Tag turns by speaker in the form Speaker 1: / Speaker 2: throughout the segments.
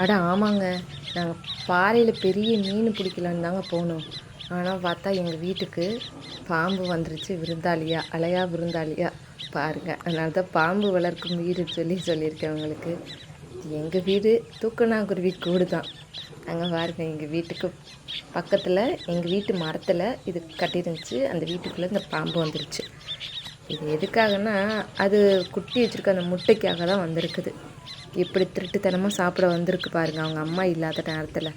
Speaker 1: அட ஆமாங்க. நாங்கள் பாறையில் பெரிய மீன் பிடிக்கலான்னு தாங்க போனோம். ஆனால் பார்த்தா எங்கள் வீட்டுக்கு பாம்பு வந்துருச்சு விருந்தாளியா? அலையா விருந்தாளியா? பாருங்கள் அதனால தான் பாம்பு வளர்க்கும் வீடு சொல்லி சொல்லியிருக்கேன் உங்களுக்கு. எங்கள் வீடு தூக்கணாங்குருவி கூடு தான். அங்கே பாருங்கள் எங்கள் வீட்டுக்கு பக்கத்தில் எங்கள் வீட்டு மரத்தில் இது கட்டிருந்துச்சு. அந்த வீட்டுக்குள்ளே இந்த பாம்பு வந்துருச்சு. இது எதுக்காகன்னா அது குட்டி வச்சுருக்க அந்த முட்டைக்காக தான் வந்திருக்குது. எப்படி திருட்டுத்தனமாக சாப்பிட வந்திருக்கு பாருங்க. அவங்க அம்மா இல்லாத நேரத்தில்.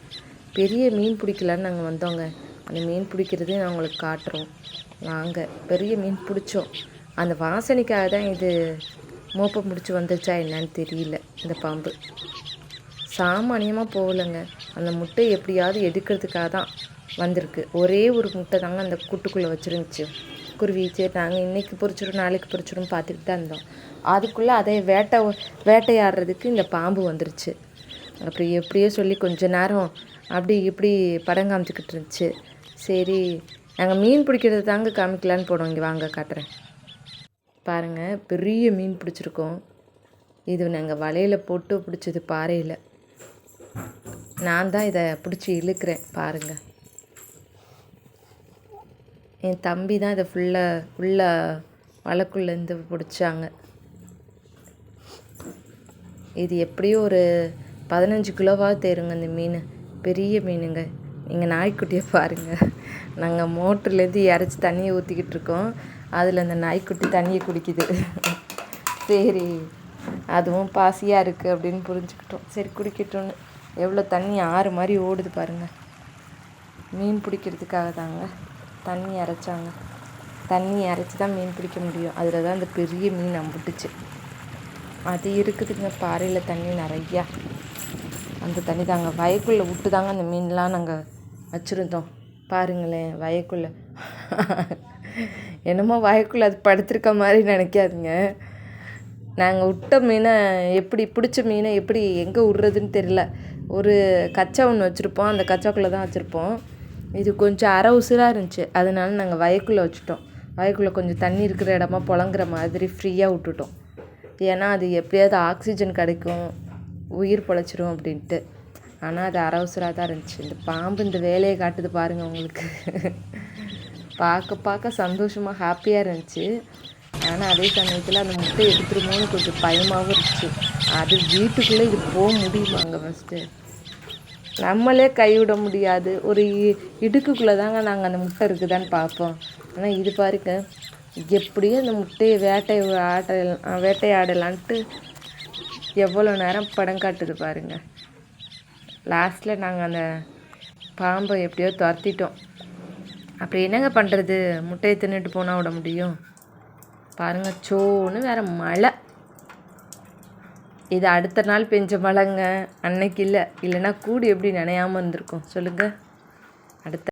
Speaker 1: பெரிய மீன் பிடிக்கலான்னு நாங்கள் வந்தோங்க. அந்த மீன் பிடிக்கிறது நான் உங்களுக்கு காட்டுறோம். வாங்க. பெரிய மீன் பிடிச்சோம். அந்த வாசனைக்காக தான் இது மோப்பம் முடிச்சு வந்துருச்சா என்னன்னு தெரியல இந்த பாம்பு. சாமானியமாக போகலைங்க. அந்த முட்டை எப்படியாவது எடுக்கிறதுக்காக தான் வந்திருக்கு. ஒரே ஒரு முட்டை தாங்க அந்த கூட்டுக்குள்ளே வச்சுருந்துச்சு. குருவி சரி நாங்கள் இன்றைக்கி பொரிச்சிடும் நாளைக்கு பொரிச்சிடும் பார்த்துக்கிட்டு தான் இருந்தோம். அதுக்குள்ளே அதை வேட்டை வேட்டையாடுறதுக்கு இந்த பாம்பு வந்துருச்சு. அப்படி எப்படியோ சொல்லி கொஞ்ச நேரம் அப்படி இப்படி படம் காமிச்சிக்கிட்டு இருந்துச்சு. சரி நாங்கள் மீன் பிடிக்கிறது தாங்க காமிக்கலான்னு போனோம் இங்கே வாங்க காட்டுறேன். பாருங்கள் பெரிய மீன் பிடிச்சிருக்கோம். இது நாங்கள் வலையில் போட்டு பிடிச்சது பாறையில். நான் தான் இதை பிடிச்சி இழுக்கிறேன். பாருங்கள் என் தம்பி தான் இதை ஃபுல்லாக உள்ள வழக்குள்ளேருந்து பிடிச்சாங்க. இது எப்படியும் ஒரு பதினஞ்சு கிலோவாக தேருங்க இந்த மீன். பெரிய மீனுங்க. நீங்கள் நாய்க்குட்டியை பாருங்கள் நாங்கள் மோட்டர்லேருந்து இறச்சி தண்ணியை ஊற்றிக்கிட்டு இருக்கோம் அதில் அந்த நாய்க்குட்டி தண்ணியை குடிக்குது. சரி அதுவும் பாசியாக இருக்குது அப்படின்னு புரிஞ்சுக்கிட்டோம். சரி குடிக்கட்டும்னு. எவ்வளோ தண்ணி ஆறு மாதிரி ஓடுது பாருங்கள் மீன் பிடிக்கிறதுக்காக தாங்க தண்ணி இறைச்சாங்க. தண்ணி இறைச்சி தான் மீன் பிடிக்க முடியும். அதில் தான் அந்த பெரிய மீன் அம்புட்டுச்சு. அது இருக்குதுங்க. பாறையில் தண்ணி நிறையா. அந்த தண்ணி தாங்க வயக்குள்ளே விட்டு தாங்க அந்த மீன்லாம் நாங்கள் வச்சுருந்தோம். பாருங்களேன் வயக்குள்ளே. என்னமோ வயக்குள்ளே அது படுத்திருக்க மாதிரி நினைக்காதுங்க. நாங்கள் விட்ட மீனை எப்படி பிடிச்ச மீனை எப்படி எங்கே விட்றதுன்னு தெரில ஒரு கச்சா ஒன்று வச்சுருப்போம். அந்த கச்சாக்குள்ளே தான் வச்சுருப்போம். இது கொஞ்சம் அரை உசுராக இருந்துச்சு. அதனால நாங்கள் வயக்குள்ளே வச்சுட்டோம். வயக்குள்ளே கொஞ்சம் தண்ணி இருக்கிற இடமா புழங்குற மாதிரி ஃப்ரீயாக விட்டுட்டோம். ஏன்னா அது எப்படியாவது ஆக்சிஜன் கிடைக்கும் உயிர் பொழைச்சிரும் அப்படின்ட்டு. ஆனால் அது அரவசராக தான் இருந்துச்சு. இந்த பாம்பு இந்த வேலையை காட்டுது பாருங்கள் உங்களுக்கு. பார்க்க பார்க்க சந்தோஷமாக ஹாப்பியாக இருந்துச்சு. ஆனால் அதே சமயத்தில் அந்த முட்டை எடுத்துருமோன்னு கொஞ்சம் பயமாகவும் இருந்துச்சு. அது வீட்டுக்குள்ளே இது போக முடியுமாங்க ஃபஸ்ட்டு நம்மளே கைவிட முடியாது. ஒரு இ- இடுக்குக்குள்ளே தாங்க நாங்கள் அந்த முட்டை இருக்குதான்னு பார்ப்போம். ஆனால் இது பாருங்க எப்படியும் அந்த முட்டையை வேட்டை ஆட்ட வேட்டையாடலான்ட்டு எவ்வளோ நேரம் படம் காட்டுது பாருங்க. லாஸ்ட்டில் நாங்கள் அந்த பாம்பை எப்படியோ துரத்திட்டோம். அப்படி என்னங்க பண்ணுறது முட்டையை தின்னுட்டு போனால் விட முடியும். பாருங்கள் சோன்னு வேற மழை. இது அடுத்த நாள் பெஞ்ச மழைங்க. அன்னைக்கு இல்லை. இல்லைன்னா கூடு எப்படி நினையாமல் இருந்திருக்கும். சொல்லுங்கள் அடுத்த